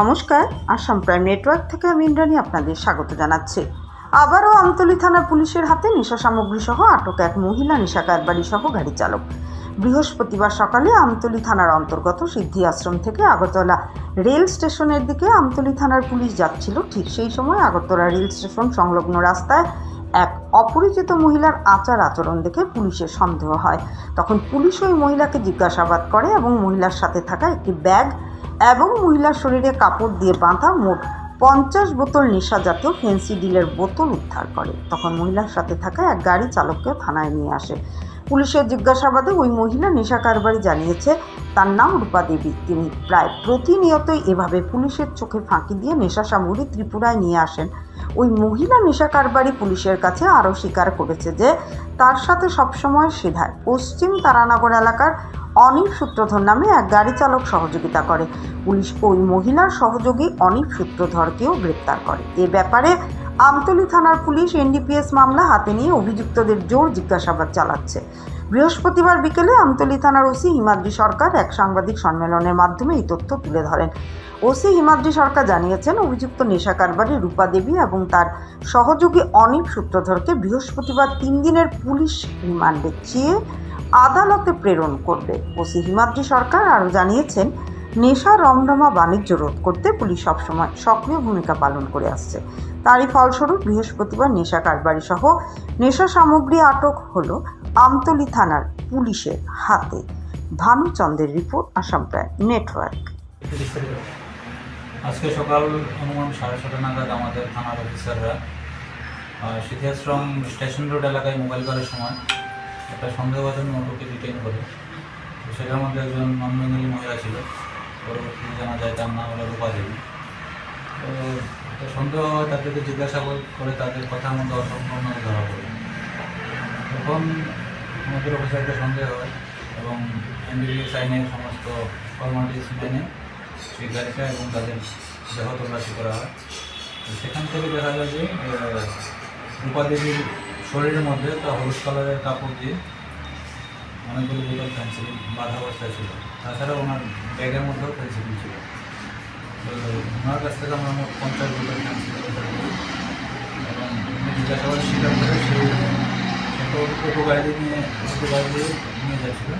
নমস্কার, Assam prime network থেকে আমি ইন্দ্রাণী আপনাদের স্বাগত জানাচ্ছি। আবারও আমতলী থানা পুলিশের হাতে নেশা সামগ্রী সহ আটক এক মহিলা নেশা কারবারি সহ গাড়ি চালক। বৃহস্পতিবার সকালে আমতলী থানার অন্তর্গত সিদ্ধি আশ্রম থেকে আগরতলা রেল স্টেশনের দিকে আমতলী থানার পুলিশ যাচ্ছিল। ঠিক সেই সময় আগরতলা রেল স্টেশন সংলগ্ন রাস্তায় এক অপরিচিত মহিলার আচার আচরণ দেখে পুলিশের সন্দেহ হয়। তখন পুলিশ ওই মহিলাকে জিজ্ঞাসাবাদ করে এবং মহিলার সাথে থাকা একটি ব্যাগ এবং মহিলার শরীরে কাপড় দিয়ে বাঁধা মোট পঞ্চাশ বোতল নেশা জাতীয় ফেন্সি ডিলের বোতল উদ্ধার করে। তখন মহিলার সাথে থাকা এক গাড়ি চালককে থানায় নিয়ে আসে। পুলিশের জিজ্ঞাসাবাদে ওই মহিলা নেশা কারবারি জানিয়েছে, তার নাম রূপা দেবী। তিনি প্রায় প্রতিনিয়তই এভাবে পুলিশের চোখে ফাঁকি দিয়ে নেশা সামগ্রী ত্রিপুরায় নিয়ে আসেন। ওই মহিলা নেশা কারবারি পুলিশের কাছে আরও স্বীকার করেছে যে, তার সাথে সবসময় সেধায় পশ্চিম তারানগর এলাকার অনিল সূত্রধর নামে এক গাড়ি চালক সহযোগিতা করে। পুলিশ ওই মহিলার সহযোগী অনিল সূত্রধরকেও গ্রেপ্তার করে। এ ব্যাপারে আমতলী থানার পুলিশ এনডিপিএস মামলা হাতে নিয়ে অভিযুক্তদের জোর জিজ্ঞাসাবাদ চালাচ্ছে। বৃহস্পতিবার বিকেলে আমতলী থানার ওসি হিমাদ্রি সরকার এক সাংবাদিক সম্মেলনের মাধ্যমে এই তথ্য তুলে ধরেন। ওসি হিমাদ্রি সরকার জানিয়েছেন, অভিযুক্ত নেশা কারবারি রূপা দেবী এবং তার সহযোগী অনিল সূত্রধরকে বৃহস্পতিবার তিন দিনের পুলিশ রিমান্ডে চেয়ে আদালতে প্রেরণ করবে। ওসি হিমাদ্রি সরকার আরও জানিয়েছেন নেশা, রমরমা বাণিজ্য রোধ করতে পুলিশ সবসময় সক্রিয় ভূমিকা পালন করে আসছে। তারই ফলস্বরূপ বৃহস্পতিবার নেশা কারবারি সহ নেশা সামগ্রী আটক হল আমতলী থানার পুলিশের হাতে। ভানুচন্দ্রের রিপোর্ট, আসাম প্রায় নেটওয়ার্ক। আজকে সকাল অনুমান সাড়ে ছটা নাগাদ আমাদের থানার অফিসাররা সিদ্ধাশ্রম স্টেশন রোড এলাকায় মোবাইল করার সময় একটা সন্দেহভাজন অটোকে ডিটেইন করে সেটার মধ্যে একজন নন বেঙ্গলি মহিলা ছিল। পরবর্তীতে জানা যায় তার নাম হলো রূপা দেবী তো সন্দেহ হয় তাদেরকে জিজ্ঞাসা করে তাদের কথার মধ্যে অসম্পূর্ণ ধরা পড়ে তখন আমাদের অফিসারকে সন্দেহ হয় এবং এনডিবিএস আইনের সমস্ত ফর্মালিটিস মেনে গাড়িটা এবং তাদের দেহ তল্লাশি করা হয়। তো সেখান থেকে দেখা যায় যে রূপা দেবীর শরীরের মধ্যে একটা হলুদ কালারের কাপড় দিয়ে অনেকগুলো বোতল পেন্সিল বাধা অবস্থায় ছিল। তাছাড়া ওনার ব্যাগের মধ্যেও পেন্সিল ছিল ওনার কাছ থেকে আমরা মোট পঞ্চাশ বোতল করি এবং জিজ্ঞাসাবাদ স্বীকার করে সেটা টোটো গাড়ি নিয়ে টোটো গাড়ি নিয়ে যাচ্ছিল।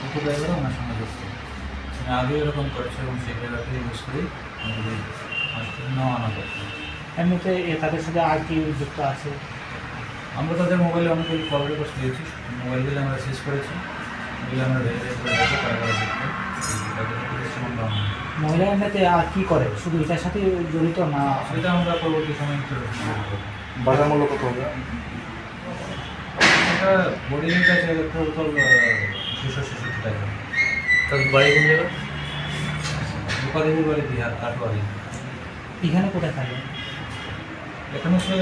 টোটো ড্রাইভারও ওনার সঙ্গে যুক্ত। মানে আগেও এরকম করেছে এবং সেই ড্রাইভারকে ইউজ করেই আমাদের হসপিটালে নেওয়া আনা করছে। এমনিতে তাদের সাথে আর কি যুক্ত আছে? আমরা তাদের মোবাইলে অনেকগুলো কল রেকর্ড দিয়েছি। মোবাইলগুলো আমরা শেষ করেছি। এগুলো আমরা ভেরিফাই করে দেখো কারা কারা যুক্ত তাদের পুলিশ মামলা। মহিলা এমনিতে আর কি করে? শুধু এটার সাথে জড়িত না? সেটা আমরা পরবর্তী সময় ইন্টারভিউ করব বাজার মূল্য কত হবে এটা বডি রেট দুশো ছেষট্টি টাকা। তার বাড়ি কোন জায়গা? রূপাদেবীর বাড়ি বিহার কাটোয়ারি। এখানে কোথায় থাকে? এখানে সে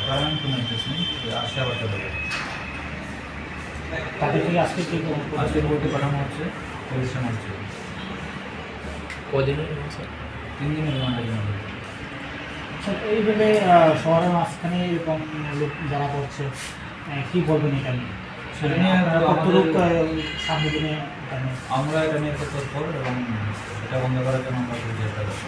পারমানেন্ট কোনো ইন্টারেস্ট নেই সে আসে আবার চলে তাদের থেকে আজকে কি আজকে কোর্টে পাঠানো হচ্ছে পুলিশ মানছে কদিন তিন দিনের জন্য আচ্ছা, এইভাবে শহরের মাঝখানে এরকম লোক যারা করছে কি বলবেন এটা নিয়ে? সেটা আহ, সামনে দিনে আমরা এটা নিয়ে তৎপর এবং এটা বন্ধ করার জন্য আমরা চেষ্টা করছি